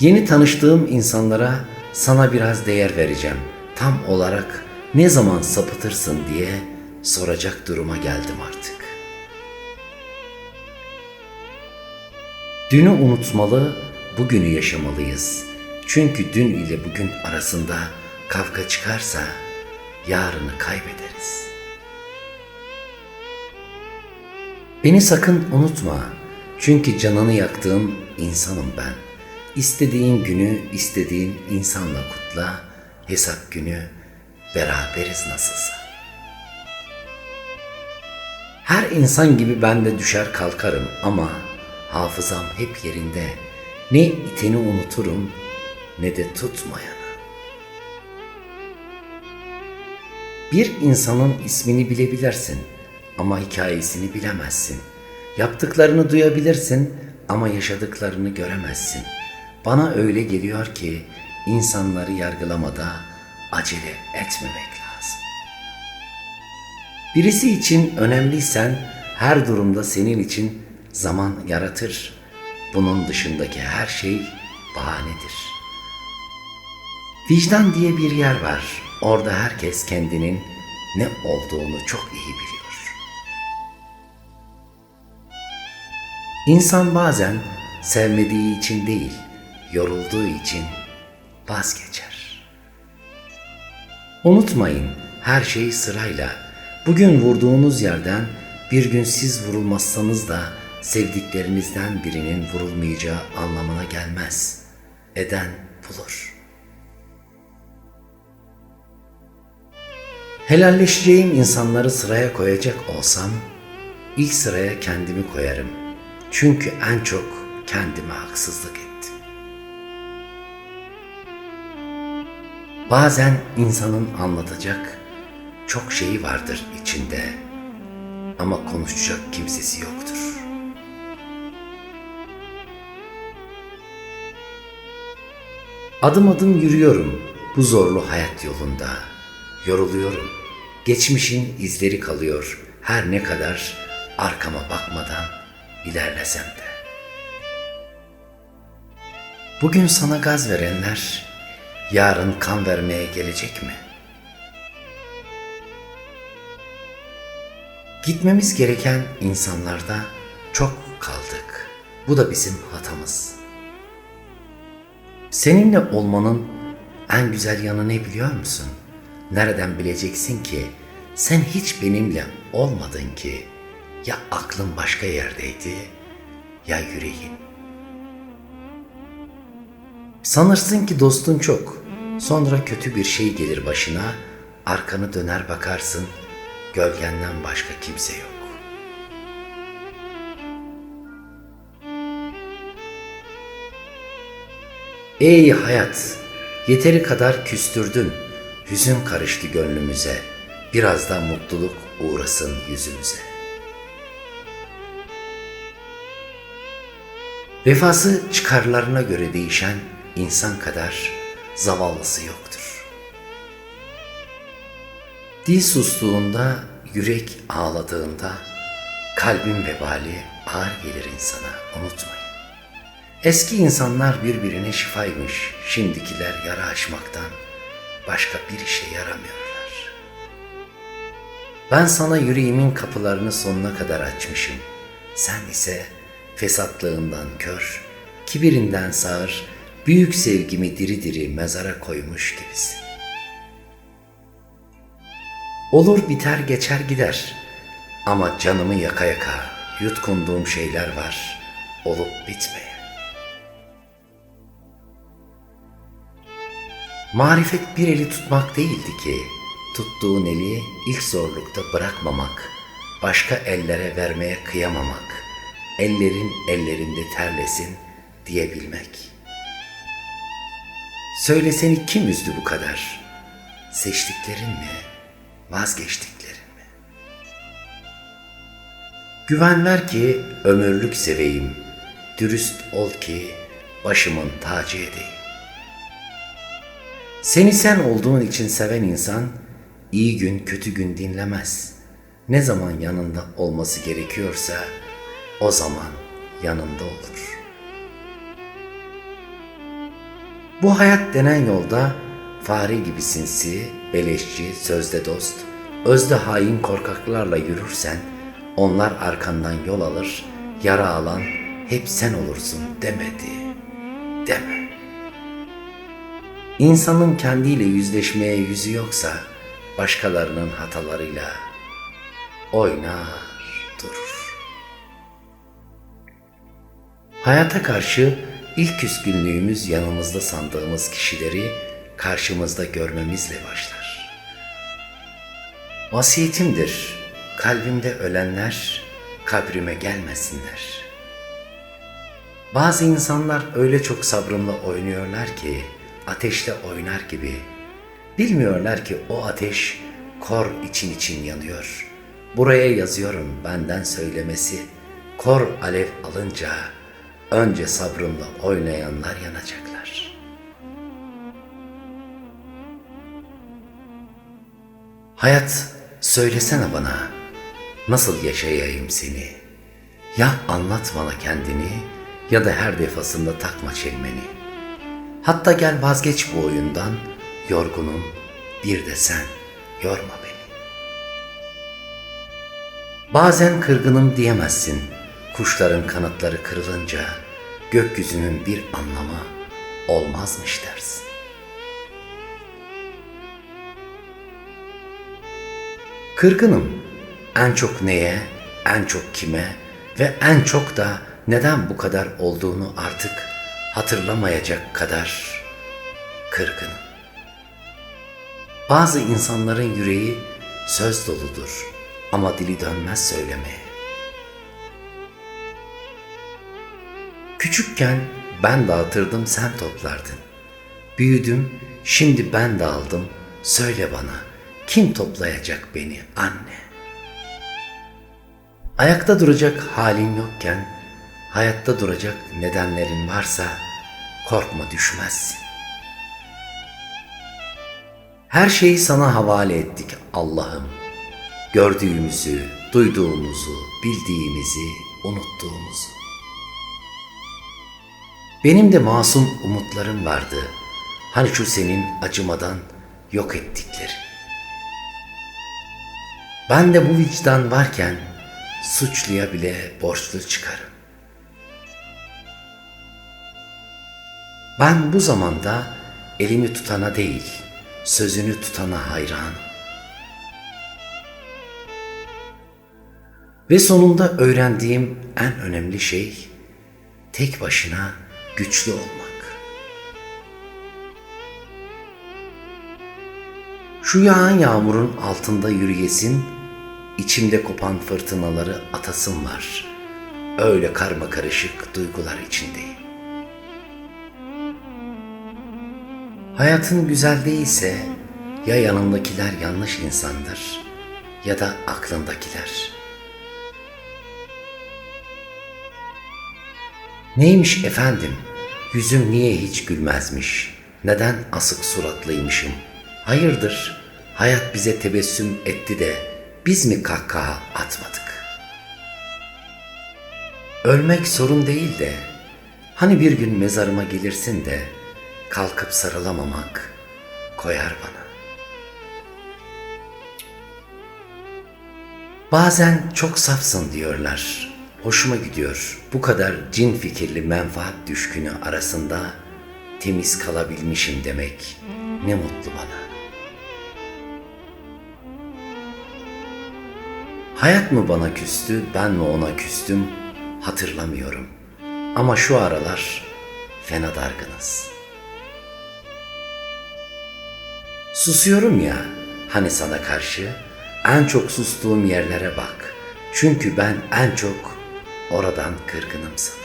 Yeni tanıştığım insanlara sana biraz değer vereceğim. Tam olarak ne zaman sapıtırsın diye soracak duruma geldim artık. Dünü unutmalı, bugünü yaşamalıyız. Çünkü dün ile bugün arasında kavga çıkarsa yarını kaybederiz. Beni sakın unutma. Çünkü canını yaktığın insanım ben. İstediğin günü istediğin insanla kutla. Hesap günü beraberiz nasılsa. Her insan gibi ben de düşer kalkarım ama hafızam hep yerinde. Ne iteni unuturum ne de tutmayanı. Bir insanın ismini bilebilirsin ama hikayesini bilemezsin. Yaptıklarını duyabilirsin ama yaşadıklarını göremezsin. Bana öyle geliyor ki insanları yargılamada acele etmemek lazım. Birisi için önemliysen her durumda senin için zaman yaratır. Bunun dışındaki her şey bahanedir. Vicdan diye bir yer var. Orada herkes kendinin ne olduğunu çok iyi biliyor. İnsan bazen sevmediği için değil, yorulduğu için vazgeçer. Unutmayın, her şey sırayla. Bugün vurduğunuz yerden bir gün siz vurulmazsanız da sevdiklerinizden birinin vurulmayacağı anlamına gelmez. Eden bulur. Helalleşeceğim insanları sıraya koyacak olsam ilk sıraya kendimi koyarım. Çünkü en çok kendime haksızlık Bazen insanın anlatacak çok şeyi vardır içinde ama konuşacak kimsesi yoktur. Adım adım yürüyorum bu zorlu hayat yolunda. Yoruluyorum. Geçmişin izleri kalıyor her ne kadar arkama bakmadan ilerlesem de. Bugün sana gaz verenler yarın kan vermeye gelecek mi? Gitmemiz gereken insanlarda çok kaldık. Bu da bizim hatamız. Seninle olmanın en güzel yanı ne biliyor musun? Nereden bileceksin ki sen hiç benimle olmadın ki ya aklın başka yerdeydi ya yüreğin. Sanırsın ki dostun çok. Sonra kötü bir şey gelir başına, arkanı döner bakarsın, gölgenden başka kimse yok. Ey hayat, yeteri kadar küstürdün, hüzün karıştı gönlümüze, biraz da mutluluk uğrasın yüzümüze. Vefası çıkarlarına göre değişen insan kadar zavallısı yoktur. Dil sustuğunda, yürek ağladığında, kalbin vebali ağır gelir insana, unutmayın. Eski insanlar birbirine şifaymış, şimdikiler yara açmaktan başka bir işe yaramıyorlar. Ben sana yüreğimin kapılarını sonuna kadar açmışım. Sen ise fesatlığından kör, kibirinden sağır, büyük sevgimi diri diri mezara koymuş gibisin. Olur biter geçer gider ama canımı yaka yaka yutkunduğum şeyler var olup bitmeyen. Marifet bir eli tutmak değildi ki, tuttuğun eli ilk zorlukta bırakmamak, başka ellere vermeye kıyamamak, ellerin ellerinde terlesin diyebilmek. Söyle seni kim üzdü bu kadar? Seçtiklerin mi, vazgeçtiklerin mi? Güven ver ki ömürlük seveyim, dürüst ol ki başımın tacı edeyim. Seni sen olduğun için seven insan iyi gün kötü gün dinlemez. Ne zaman yanında olması gerekiyorsa o zaman yanında olur. Bu hayat denen yolda fare gibi sinsi, beleşçi, sözde dost, özde hain korkaklarla yürürsen onlar arkandan yol alır, yara alan hep sen olursun demedi. Deme. İnsanın kendiyle yüzleşmeye yüzü yoksa başkalarının hatalarıyla oynar durur. Hayata karşı ilk küskünlüğümüz yanımızda sandığımız kişileri karşımızda görmemizle başlar. Vasiyetimdir, kalbimde ölenler kabrime gelmesinler. Bazı insanlar öyle çok sabrımla oynuyorlar ki ateşle oynar gibi. Bilmiyorlar ki o ateş kor için için yanıyor. Buraya yazıyorum benden söylemesi. Kor alev alınca önce sabrımla oynayanlar yanacaklar. Hayat söylesene bana nasıl yaşayayım seni? Ya anlat bana kendini ya da her defasında takma çelmeni. Hatta gel vazgeç bu oyundan, yorgunum bir de sen yorma beni. Bazen kırgınım diyemezsin, kuşların kanatları kırılınca gökyüzünün bir anlamı olmazmış dersin. Kırgınım. En çok neye, en çok kime ve en çok da neden bu kadar olduğunu artık hatırlamayacak kadar kırgınım. Bazı insanların yüreği söz doludur ama dili dönmez söylemeye. Küçükken ben dağıtırdım sen toplardın. Büyüdüm şimdi ben dağıldım söyle bana kim toplayacak beni anne? Ayakta duracak halin yokken hayatta duracak nedenlerin varsa korkma düşmezsin. Her şeyi sana havale ettik Allah'ım. Gördüğümüzü, duyduğumuzu, bildiğimizi, unuttuğumuzu. Benim de masum umutlarım vardı. Hani şu senin acımadan yok ettikleri. Ben de bu vicdan varken suçluya bile borçlu çıkarım. Ben bu zamanda elimi tutana değil, sözünü tutana hayran. Ve sonunda öğrendiğim en önemli şey tek başına güçlü olmak. Şu yağan yağmurun altında yürüyesin, içimde kopan fırtınaları atasım var. Öyle karma karışık duygular içindeyim. Hayatın güzel değilse ya yanındakiler yanlış insandır ya da aklındakiler. Neymiş efendim? Yüzüm niye hiç gülmezmiş? Neden asık suratlıymışım? Hayırdır? Hayat bize tebessüm etti de biz mi kahkaha atmadık? Ölmek sorun değil de hani bir gün mezarıma gelirsin de kalkıp sarılamamak koyar bana. Bazen çok safsın diyorlar. Hoşuma gidiyor. Bu kadar cin fikirli menfaat düşkünü arasında temiz kalabilmişim demek. Ne mutlu bana. Hayat mı bana küstü, ben mi ona küstüm hatırlamıyorum. Ama şu aralar fena dargınız. Susuyorum ya hani sana karşı en çok sustuğum yerlere bak. Çünkü ben en çok oradan kırgınım sana.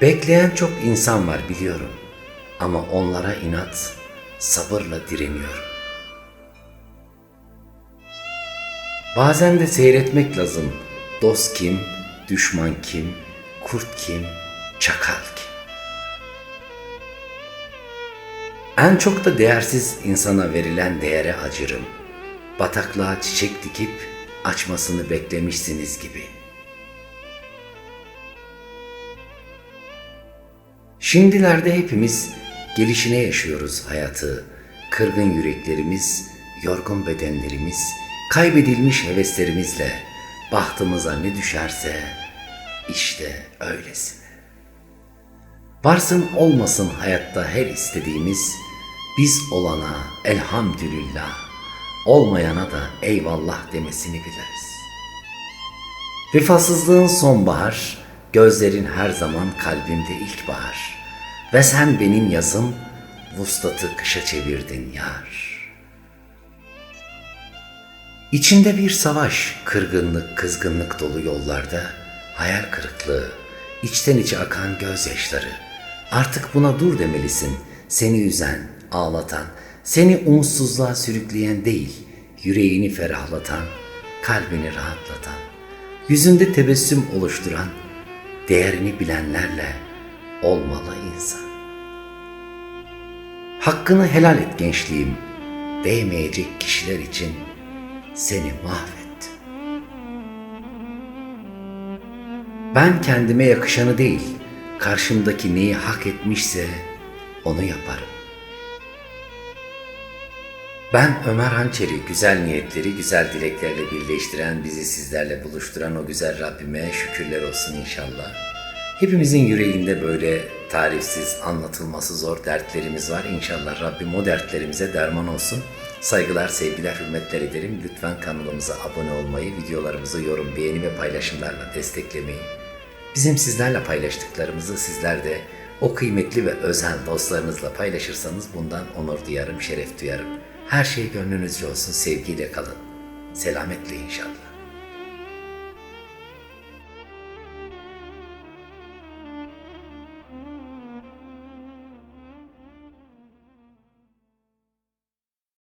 Bekleyen çok insan var biliyorum. Ama onlara inat, sabırla direniyorum. Bazen de seyretmek lazım. Dost kim, düşman kim, kurt kim, çakal kim. En çok da değersiz insana verilen değere acırım. Bataklığa çiçek dikip açmasını beklemişsiniz gibi. Şimdilerde hepimiz gelişine yaşıyoruz hayatı. Kırgın yüreklerimiz, yorgun bedenlerimiz, kaybedilmiş heveslerimizle bahtımıza ne düşerse işte öylesine. Varsın olmasın hayatta her istediğimiz, biz olana elhamdülillah, olmayana da eyvallah demesini biliriz. Vefasızlığın sonbahar, gözlerin her zaman kalbimde ilkbahar. Ve sen benim yazım, vuslatı kışa çevirdin yar. İçinde bir savaş, kırgınlık, kızgınlık dolu yollarda, hayal kırıklığı, içten içe akan gözyaşları. Artık buna dur demelisin. Seni üzen, ağlatan, seni umutsuzluğa sürükleyen değil, yüreğini ferahlatan, kalbini rahatlatan, yüzünde tebessüm oluşturan, değerini bilenlerle olmalı insan. Hakkını helal et gençliğim, değmeyecek kişiler için seni mahvettim. Ben kendime yakışanı değil, karşımdaki neyi hak etmişse onu yaparım. Ben Ömer Hançeri güzel niyetleri güzel dileklerle birleştiren, bizi sizlerle buluşturan o güzel Rabbime şükürler olsun inşallah. Hepimizin yüreğinde böyle tarifsiz, anlatılması zor dertlerimiz var. İnşallah Rabbim o dertlerimize derman olsun. Saygılar, sevgiler, hürmetler ederim. Lütfen kanalımıza abone olmayı, videolarımızı yorum, beğeni ve paylaşımlarla desteklemeyi. Bizim sizlerle paylaştıklarımızı sizler de o kıymetli ve özel dostlarınızla paylaşırsanız bundan onur duyarım, şeref duyarım. Her şey gönlünüzce olsun, sevgiyle kalın. Selametle inşallah.